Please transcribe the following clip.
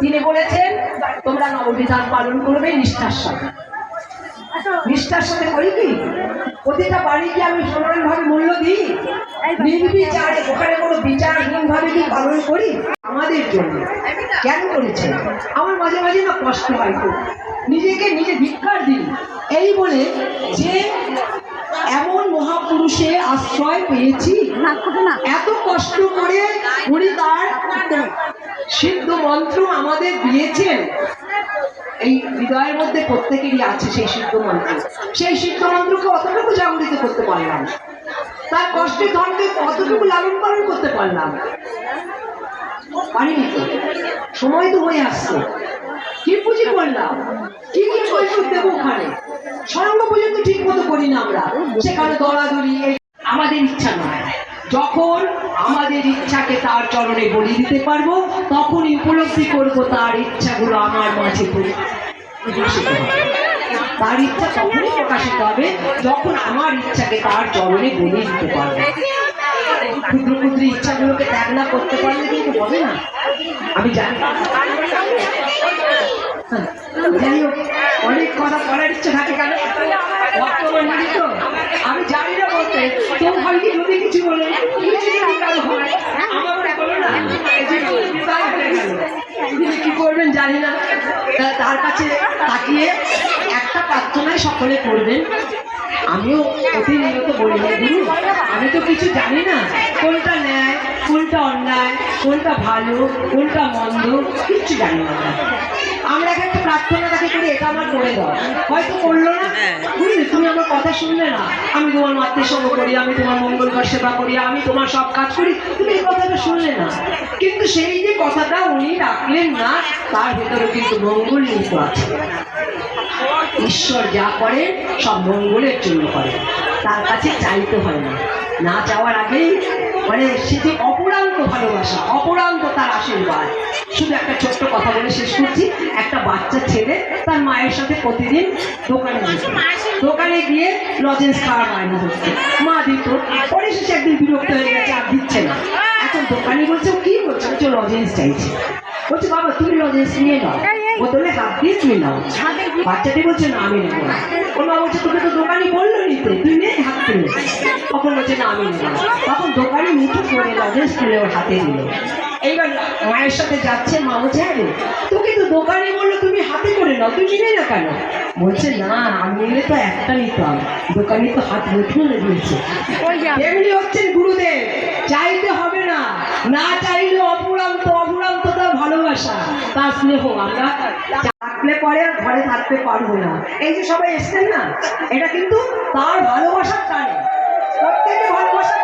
তিনি বলেছেন, তোমরা নববিধান পালন করবে নিষ্ঠার সাথে। নিষ্ঠার সাথে করি কি? প্রতিটা বাড়িকে আমি সমানভাবে মূল্য দিই। নির্বিচারে ওখানে কোনো বিচারহীন ভাবে কি পালন করি? আমাদের জন্য। কেন করেছে? আমার মাঝে মাঝে না কষ্ট হয় নিজেকে নিজে ধিক্কার দিই। এই বলে যে মহাপুরুষের আশ্রয় পেয়েছি। এত কষ্ট করে উনি তার সিদ্ধ মন্ত্র আমাদের দিয়েছেন। এই হৃদয়ের মধ্যে প্রত্যেকেরই আছে সেই সিদ্ধ মন্ত্র। সেই সিদ্ধ মন্ত্রকে অতটুকু জাগরিত করতে পারলাম তার কষ্টের ধনকে অতটুকু লালন পালন করতে পারলাম পারিনি তো। সময় তো হয়ে আসছে। কি পুঁজি করলাম? কি কি কৈফত দেবো ওখানে? সরঙ্গ পর্যন্ত ঠিক মতো করি না আমরা। সেখানে দৌড়াদৌড়ি আমাদের ইচ্ছা নয়। যখন আমাদের ইচ্ছাকে তার চরণে বলি দিতে পারব, তখনই উপলব্ধি করব তার ইচ্ছাগুলো আমার মাঝে প্রকাশিত হবে তার ইচ্ছা তখনই প্রকাশিত হবে যখন আমার ইচ্ছাকে তার চরণে বলি দিতে পারব। ক্ষুদ্র ক্ষুদ্র ইচ্ছাগুলোকে ত্যাগ না করতে পারলে কিন্তু হবে না। আমি জানি। আমি জানি না বলতে তো হয় কি যদি কিছু বলে কি করবেন জানি না। তার কাছে তাকিয়ে একটা প্রার্থনায় সকলে করবেন আমিও প্রতিনিয়ত বলি গুরু আমি তো কিছু জানি না কোনটা ন্যায় কোনটা অন্যায় কোনটা ভালো, কোনটা মন্দ, কিচ্ছু জানি না। আমরা একটা প্রার্থনা তাকে করি এটা আমার করে দাও হয়তো করল না। বুঝলি তুমি আমার কথা শুনলে না। আমি তোমার মাতৃ সঙ্গ করি আমি তোমার মঙ্গলবার সেবা করি আমি তোমার সব কাজ করি। তুমি এই কথাটা শুনলে না। কিন্তু সেই যে কথাটা উনি রাখলেন না তার ভেতরে কিন্তু মঙ্গল নিহিত আছে। ঈশ্বর যা করে সব মঙ্গলের জন্য করে। তার কাছে চাইতে হয় না। না চাওয়ার আগেই মানে সে যে অপরান্ত ভালোবাসা অপরান্ত তার আশীর্বাদ। শুধু একটা ছোট্ট কথা বলে শেষ করছি। একটা বাচ্চা ছেলে তার মায়ের সাথে প্রতিদিন দোকানে যেত। দোকানে গিয়ে লজেন্স খাওয়ার বায়না হচ্ছে মা দিত। পরে শেষে একদিন বিরক্ত হয়ে গেছে আর দিচ্ছে না। এখন দোকানি বলছে কি বলছে বলছে লজেন্স চাইছে। বলছে বাবা তুমি লজেন্স নিয়ে নাও। বোতলে হাত দিয়ে তুমি নাও। বাচ্চাটি বলছে না আমি নেব না। ওর মা বলছে তোকে তো দোকানে বলল নিতে। তুই নে হাত তুলে বলছে না আমি নেব তখন দোকানি মুঠো করে লজেন্স তুলে ওর হাতে দিল এইবার মায়ের সাথে যাচ্ছে মা বলছে হ্যাঁ তোকে তো দোকানি বলল তুমি হাতে করে নাও তুই নিলে না কেন? বলছে না আমি নিলে তো একটা নিতাম দোকানি তো হাত মুঠো দিয়েছে। এমনি হচ্ছেন গুরুদেব চাইতে হবে না না চাইলে অপুরান্ত অপুরান্ত তার ভালোবাসা তার স্নেহ আমরা থাকলে পরে আর ঘরে থাকতে পারব না। এই যে সবাই এসছেন না এটা কিন্তু তার ভালোবাসা সব থেকে ভালোবাসা